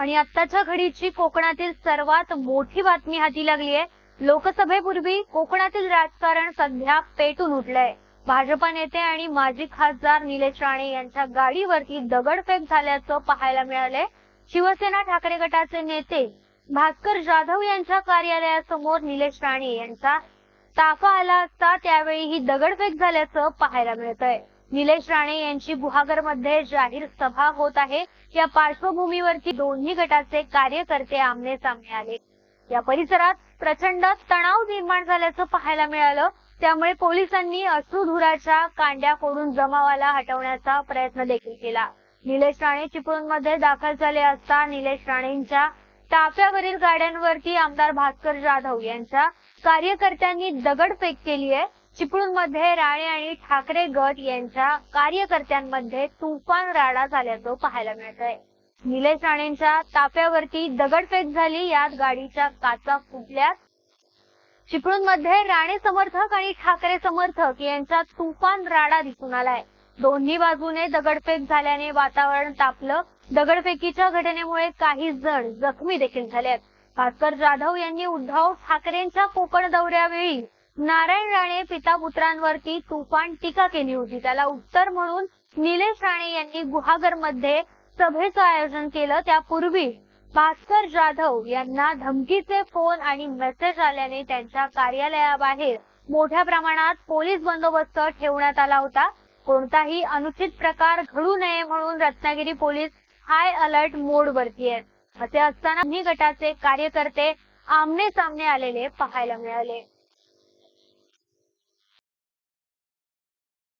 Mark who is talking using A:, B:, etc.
A: आणि आत्ताच्या घडीची कोकणातील सर्वात मोठी बातमी हाती लागली आहे. लोकसभेपूर्वी कोकणातील राजकारण सध्या पेटून उठलंय. भाजपा नेते आणि माजी खासदार निलेश राणे यांच्या गाडीवरती दगडफेक झाल्याचं पाहायला मिळालंय. शिवसेना ठाकरे गटाचे नेते भास्कर जाधव यांच्या कार्यालयासमोर निलेश राणे यांचा ताफा आला असता त्यावेळी ही दगडफेक झाल्याचं पाहायला मिळतंय. निलेश राणे यांची गुहागरमध्ये जाहीर सभा होत आहे. या पार्श्वभूमीवरती दोन्ही गटाचे कार्यकर्ते आमने सामने आले. या परिसरात प्रचंड तणाव निर्माण झाल्याचं पाहायला मिळालं. त्यामुळे पोलिसांनी अश्रुधुराच्या कांड्या फोडून जमावाला हटवण्याचा प्रयत्न देखील केला. निलेश राणे चिपळूणमध्ये दाखल झाले असता निलेश राणेंच्या ताफ्यावरील गाड्यांवरती आमदार भास्कर जाधव यांच्या कार्यकर्त्यांनी दगडफेक केली आहे चिपळूणमध्ये राणे आणि ठाकरे गट यांच्या कार्यकर्त्यांमध्ये तुफान राडा झाल्याचं पाहायला मिळत आहे निलेश राणेंच्या ताफ्यावरती दगडफेक झाली यात गाडीच्या काचा फुटल्या चिपळूणमध्ये राणे समर्थक आणि ठाकरे समर्थक यांचा तुफान राडा दिसून आलाय. दोन्ही बाजूने दगडफेक झाल्याने वातावरण तापलं. दगडफेकीच्या घटनेमुळे काही जण जखमी देखील झालेत. भास्कर जाधव यांनी उद्धव ठाकरेंच्या कोकण दौऱ्यावेळी नारायण राणे पिता पुत्रांवरती तुफान टीका केली होती. त्याला उत्तर म्हणून निलेश राणे यांनी गुहागरमध्ये सभेचं आयोजन केलं. त्यापूर्वी भास्कर जाधव यांना धमकीचे फोन आणि मेसेज आल्याने त्यांच्या कार्यालयाबाहेर मोठ्या प्रमाणात पोलीस बंदोबस्त ठेवण्यात आला होता. कोणताही अनुचित प्रकार घडू नये म्हणून Ratnagiri police high alert mode वरती आहेत. असे असताना गटाचे कार्यकर्ते आमने सामने आलेले पाहायला मिळाले.